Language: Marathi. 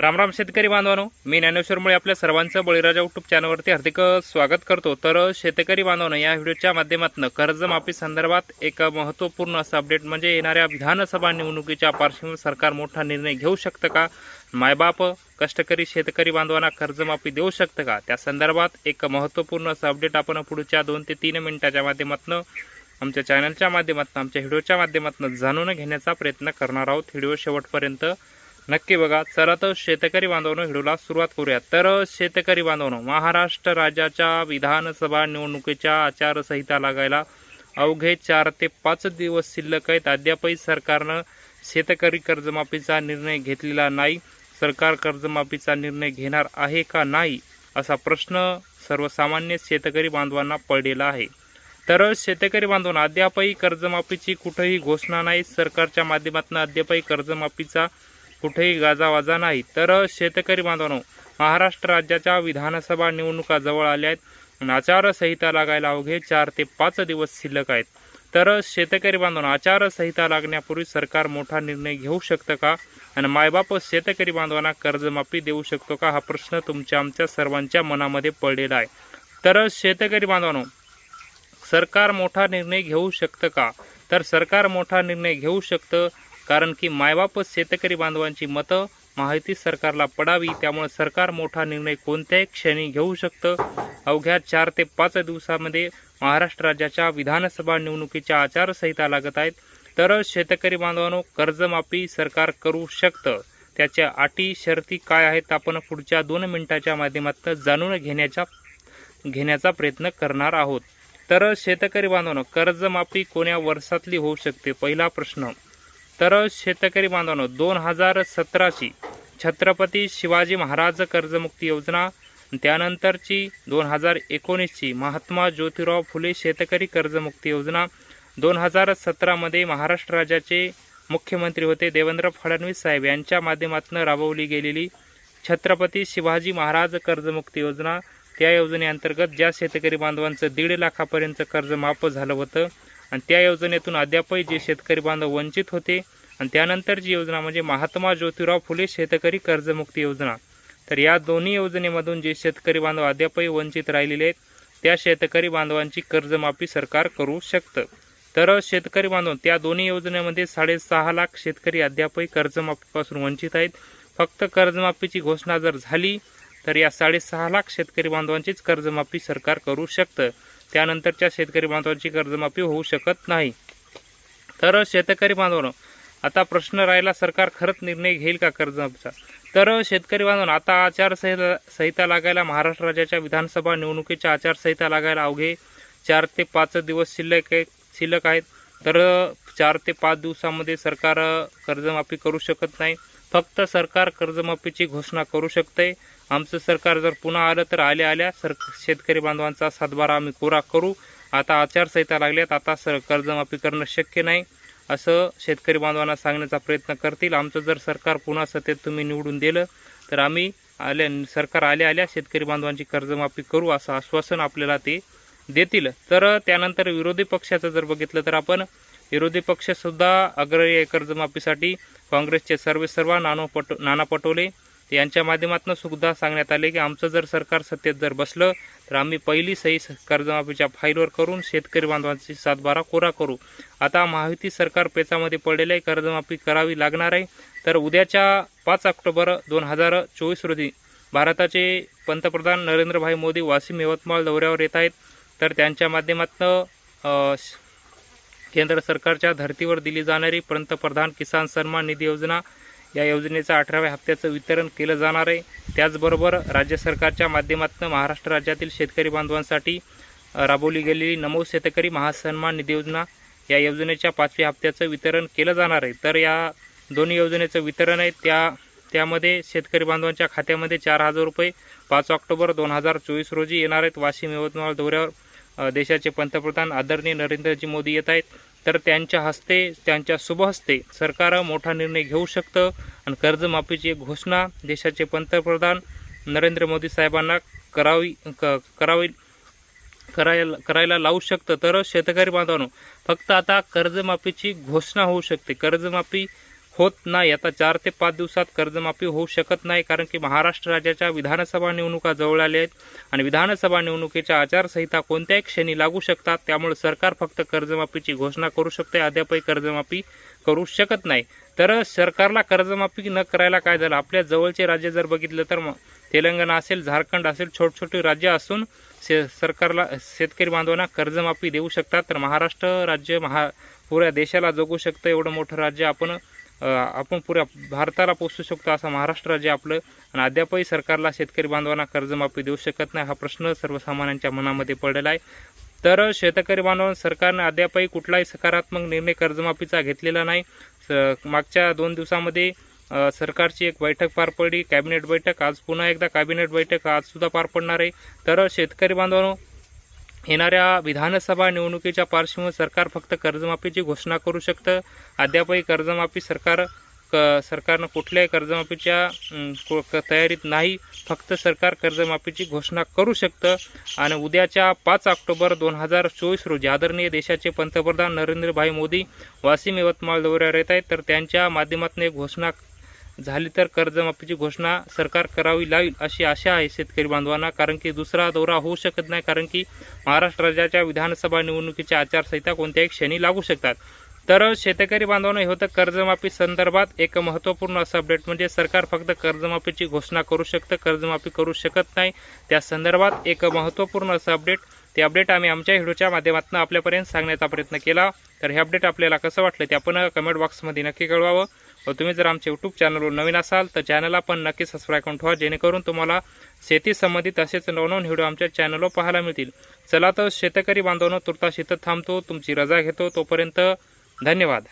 रामराम शेतकरी बांधवांनो मी ज्ञानेश्वरमुळे आपल्या सर्वांचं बळीराजा युट्यूब चॅनलवरती हार्दिक स्वागत करतो. तर शेतकरी बांधवांनो या व्हिडिओच्या माध्यमातून कर्जमाफी संदर्भात एक महत्त्वपूर्ण असं अपडेट म्हणजे येणाऱ्या विधानसभा निवडणुकीच्या पार्श्वभूमीवर सरकार मोठा निर्णय घेऊ शकतं का? मायबाप कष्टकरी शेतकरी बांधवांना कर्जमाफी देऊ शकतं का? त्या संदर्भात एक महत्त्वपूर्ण असं अपडेट आपण पुढच्या दोन ते तीन मिनिटाच्या माध्यमातून आमच्या चॅनलच्या माध्यमातून आमच्या व्हिडिओच्या माध्यमातून जाणून घेण्याचा प्रयत्न करणार आहोत. व्हिडिओ शेवटपर्यंत नक्की बघा. चला तर शेतकरी बांधवांनो व्हिडिओला सुरुवात करूया तर शेतकरी बांधवांनो महाराष्ट्र राज्याच्या विधानसभा निवडणुकीच्या आचारसंहिता लागायला अवघे चार ते पाच दिवस शिल्लक आहेत. अद्यापही सरकारनं शेतकरी कर्जमाफीचा निर्णय घेतलेला नाही. सरकार कर्जमाफीचा निर्णय घेणार आहे का नाही असा प्रश्न सर्वसामान्य शेतकरी बांधवांना पडलेला आहे. तर शेतकरी बांधवांना अद्यापही कर्जमाफीची कुठेही घोषणा नाही. सरकारच्या माध्यमातून अद्यापही कर्जमाफीचा कुठेही गाजावाजा नाही. तर शेतकरी बांधवांनो महाराष्ट्र राज्याच्या विधानसभा निवडणुका जवळ आल्या आहेत. आणि आचारसंहिता लागायला अवघे चार ते पाच दिवस शिल्लक आहेत. तर शेतकरी बांधवांना आचारसंहिता लागण्यापूर्वी सरकार मोठा निर्णय घेऊ शकतं का? आणि मायबाप शेतकरी बांधवांना कर्जमाफी देऊ शकतो का? हा प्रश्न तुमच्या आमच्या सर्वांच्या मनामध्ये पडलेला आहे. तर शेतकरी बांधवांनो सरकार मोठा निर्णय घेऊ शकतं का? तर सरकार मोठा निर्णय घेऊ शकतं. कारण की मायबापच शेतकरी बांधवांची मतं माहिती सरकारला पडावी त्यामुळे सरकार मोठा निर्णय कोणत्याही क्षणी घेऊ शकतं. अवघ्या चार ते पाच दिवसामध्ये महाराष्ट्र राज्याच्या विधानसभा निवडणुकीच्या आचारसंहिता लागत आहेत. तर शेतकरी बांधवांनो कर्जमाफी सरकार करू शकतं. त्याच्या अटी शर्ती काय आहेत आपण पुढच्या दोन मिनिटाच्या माध्यमातून जाणून घेण्याच्या घेण्याचा प्रयत्न करणार आहोत. तर शेतकरी बांधवांनो कर्जमाफी कोण्या वर्षातली होऊ शकते? पहिला प्रश्न. तर शेतकरी बांधवांनो दोन हजार सतराची छत्रपती शिवाजी महाराज कर्जमुक्ती योजना त्यानंतरची दोन हजार एकोणीसची महात्मा ज्योतिराव फुले शेतकरी कर्जमुक्ती योजना दोन हजार सतरामध्ये महाराष्ट्र राज्याचे मुख्यमंत्री होते देवेंद्र फडणवीस साहेब. यांच्या माध्यमातून राबवली गेलेली छत्रपती शिवाजी महाराज कर्जमुक्ती योजना त्या योजनेअंतर्गत ज्या शेतकरी बांधवांचं दीड लाखापर्यंत कर्ज माफ झालं होतं आणि त्या योजनेतून अद्यापही जे शेतकरी बांधव वंचित होते आणि त्यानंतरची योजना म्हणजे महात्मा ज्योतिराव फुले शेतकरी कर्जमुक्ती योजना तर या दोन्ही योजनेमधून जे शेतकरी बांधव अद्यापही वंचित राहिलेले आहेत त्या शेतकरी बांधवांची कर्जमाफी सरकार करू शकतं. तर शेतकरी बांधव त्या दोन्ही योजनेमध्ये साडेसहा लाख शेतकरी अद्यापही कर्जमाफीपासून वंचित आहेत. फक्त कर्जमाफीची घोषणा जर झाली तर या साडेसहा लाख शेतकरी बांधवांचीच कर्जमाफी सरकार करू शकतं. त्यानंतरच्या शेतकरी बांधवांची कर्जमाफी होऊ शकत नाही. तर शेतकरी बांधवांनो आता प्रश्न राहिला सरकार खरंच निर्णय घेईल का कर्जमाफीचा? तर शेतकरी बांधवांनो आता आचारसंहिता संहिता लागायला महाराष्ट्र राज्याच्या विधानसभा निवडणुकीच्या आचारसंहिता लागायला अवघे चार ते पाच दिवस शिल्लक शिल्लक आहेत. तर चार ते पाच दिवसामध्ये सरकार कर्जमाफी करू शकत नाही. फक्त सरकार कर्जमाफीची घोषणा करू शकते. आमचं सरकार जर पुन्हा आलं तर आल्या आल्या सर शेतकरी बांधवांचा सातबारा आम्ही कोरा करू. आता आचारसंहिता लागल्यात आता सर कर्जमाफी करणं शक्य नाही. असं शेतकरी बांधवांना सांगण्याचा प्रयत्न करतील. आमचं जर सरकार पुन्हा सत्तेत तुम्ही निवडून दिलं तर आम्ही आल्या सरकार आल्या आल्या शेतकरी बांधवांची कर्जमाफी करू असं आश्वासन आपल्याला ते देतील. तर त्यानंतर विरोधी पक्षाचं जर बघितलं तर आपण विरोधी पक्षसुद्धा अग्रही कर्जमाफीसाठी. काँग्रेसचे सर्वे सर्व नानो पट नाना पटोले यांच्या माध्यमातून सुद्धा सांगण्यात आले की आमचं जर सरकार सत्तेत जर बसलं तर आम्ही पहिली सही कर्जमाफीच्या फाईलवर करून शेतकरी बांधवांची सातबारा कोरा करू. आता महायुती सरकार पेचामध्ये पडलेलं आहे कर्जमाफी करावी लागणार आहे. तर उद्याच्या पाच ऑक्टोबर दोन हजार चोवीस रोजी भारताचे पंतप्रधान नरेंद्रभाई मोदी वाशिम यवतमाळ दौऱ्यावर येत आहेत. तर त्यांच्या माध्यमातून केंद्र सरकारच्या धर्तीवर दिली जाणारी पंतप्रधान किसान सन्मान निधी योजना या योजनेचं अठराव्या हप्त्याचं वितरण केलं जाणार आहे. त्याचबरोबर राज्य सरकारच्या माध्यमातून महाराष्ट्र राज्यातील शेतकरी बांधवांसाठी राबवली गेलेली नमो शेतकरी महासन्मान निधी योजना या योजनेच्या पाचव्या हप्त्याचं वितरण केलं जाणार आहे. तर या दोन्ही योजनेचं वितरण आहे. त्या त्यामध्ये शेतकरी बांधवांच्या खात्यामध्ये चार हजार रुपये पाच ऑक्टोबर दोन हजार चोवीस रोजी येणार आहेत. वाशिम यवतमाळ दौऱ्यावर देशाचे पंतप्रधान आदरणीय नरेंद्रजी मोदी येत आहेत. तर त्यांच्या हस्ते त्यांच्या शुभहस्ते सरकार मोठा निर्णय घेऊ शकतं. आणि कर्जमाफीची घोषणा देशाचे पंतप्रधान नरेंद्र मोदी साहेबांना करावी क करावी करायला करायला लावू शकतं. तर शेतकरी बांधवांनो फक्त आता कर्जमाफीची घोषणा होऊ शकते. कर्जमाफी होत नाही. आता चार ते पाच दिवसात कर्जमाफी होऊ शकत नाही कारण की महाराष्ट्र राज्याच्या विधानसभा निवडणुका जवळ आल्या आहेत आणि विधानसभा निवडणुकीच्या आचारसंहिता कोणत्याही क्षणी लागू शकतात. त्यामुळे सरकार फक्त कर्जमाफीची घोषणा करू शकते. अद्यापही कर्जमाफी करू शकत नाही. तर सरकारला कर्जमाफी न करायला काय झालं? आपल्या जवळचे राज्य जर बघितलं तर मग तेलंगणा असेल झारखंड असेल छोट छोटी राज्य असून शे सरकारला शेतकरी बांधवांना कर्जमाफी देऊ शकतात. तर महाराष्ट्र राज्य महा पुऱ्या देशाला जगू शकतं. एवढं मोठं राज्य आपण आपण पुऱ्या भारताला पोचू शकतो असं महाराष्ट्र राज्य आपलं आणि अद्यापही सरकारला शेतकरी बांधवांना कर्जमाफी देऊ शकत नाही हा प्रश्न सर्वसामान्यांच्या मनामध्ये पडलेला आहे. तर शेतकरी बांधवां सरकारनं अद्यापही कुठलाही सकारात्मक निर्णय कर्जमाफीचा घेतलेला नाही. स- मागच्या दोन दिवसामध्ये सरकारची एक बैठक पार पडली कॅबिनेट बैठक. आज पुन्हा एकदा कॅबिनेट बैठक आज सुद्धा पार पडणार आहे. तर शेतकरी बांधवांनो येणाऱ्या विधानसभा निवडणुकीच्या पार्श्वभूमीवर सरकार फक्त कर्जमाफीची घोषणा करू शकतं. अद्यापही कर्जमाफी सरकार क सरकारनं कुठल्याही कर्जमाफीच्या को- क- तयारीत नाही. फक्त सरकार कर्जमाफीची घोषणा करू शकतं. आणि उद्याच्या पाच ऑक्टोबर दोन हजार चोवीस रोजी आदरणीय देशाचे पंतप्रधान नरेंद्रभाई मोदी वाशिम यवतमाळ दौऱ्यावर येत आहेत. तर त्यांच्या माध्यमातून एक घोषणा झाली तर कर्जमाफीची घोषणा सरकार करावी लागेल अशी आशा आहे शेतकरी बांधवांना कारण की दुसरा दौरा होऊ शकत नाही कारण की महाराष्ट्र राज्याच्या विधानसभा निवडणुकीच्या आचारसंहिता कोणत्याही क्षणी लागू शकतात. तर शेतकरी बांधवांना हे होतं कर्जमाफी संदर्भात एक महत्त्वपूर्ण असं अपडेट म्हणजे सरकार फक्त कर्जमाफीची घोषणा करू शकतं कर्जमाफी करू शकत नाही. त्या संदर्भात एक महत्त्वपूर्ण असं अपडेट ते अपडेट आम्ही आमच्या व्हिडिओच्या माध्यमातून आपल्यापर्यंत सांगण्याचा प्रयत्न केला. तर हे अपडेट आपल्याला कसं वाटलं ते आपण कमेंट बॉक्समध्ये नक्की कळवावं. व तुम्ही जर आमच्या यूट्यूब चॅनलवर नवीन असाल तर चॅनलला पण नक्की सबस्क्राईब करून ठेवा जेणेकरून तुम्हाला शेती संबंधित असेच नवनवन व्हिडिओ आमच्या चॅनलवर पाहायला मिळतील. चला तर शेतकरी बांधवनं तुर्तास शेतात थांबतो तुमची रजा घेतो. तोपर्यंत धन्यवाद.